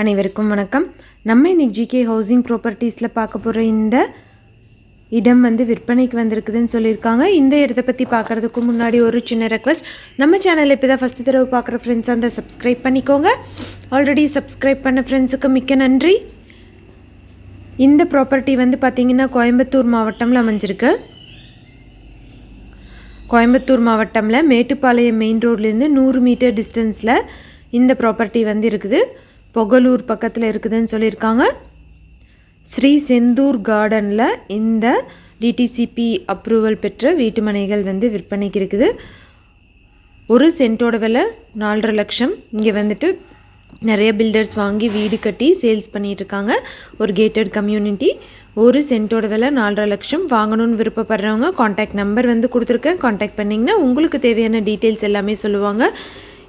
அனைவருக்கும் வணக்கம். நம்ம இன்னைக்கு ஜிகே ஹவுசிங் ப்ராப்பர்ட்டிஸில் பார்க்க போகிற இந்த இடம் வந்து விற்பனைக்கு வந்திருக்குதுன்னு சொல்லியிருக்காங்க. இந்த இடத்த பற்றி பார்க்குறதுக்கு முன்னாடி ஒரு சின்ன ரெக்வஸ்ட் நம்ம சேனல் இப்போ தான் ஃபஸ்ட்டு தடவை பார்க்குற ஃப்ரெண்ட்ஸ் அந்த சப்ஸ்கிரைப் பண்ணிக்கோங்க. ஆல்ரெடி சப்ஸ்கிரைப் பண்ண ஃப்ரெண்ட்ஸுக்கு மிக்க நன்றி. இந்த ப்ராப்பர்ட்டி வந்து பார்த்திங்கன்னா கோயம்புத்தூர் மாவட்டமில் அமைஞ்சிருக்கு. கோயம்புத்தூர் மாவட்டமில் மேட்டுப்பாளையம் மெயின் ரோட்லேருந்து நூறு மீட்டர் டிஸ்டன்ஸில் இந்த ப்ராப்பர்ட்டி வந்து இருக்குது. பொகலூர் பக்கத்தில் இருக்குதுன்னு சொல்லியிருக்காங்க. ஸ்ரீ செந்தூர் கார்டனில் இந்த டிடிசிபி அப்ரூவல் பெற்ற வீட்டு மனைகள் வந்து விற்பனைக்கு இருக்குது. ஒரு சென்ட்டோட விலை நாலரை லட்சம். இங்கே வந்துட்டு நிறைய பில்டர்ஸ் வாங்கி வீடு கட்டி சேல்ஸ் பண்ணிகிட்ருக்காங்க ஒரு கேட்டட் கம்யூனிட்டி ஒரு சென்ட்டோட விலை நாலரை லட்சம். வாங்கணும்னு விருப்பப்படுறவங்க காண்டாக்ட் நம்பர் வந்து கொடுத்துருக்கேன். காண்டாக்ட் பண்ணிங்கன்னா உங்களுக்கு தேவையான டீட்டெயில்ஸ் எல்லாமே சொல்லுவாங்க.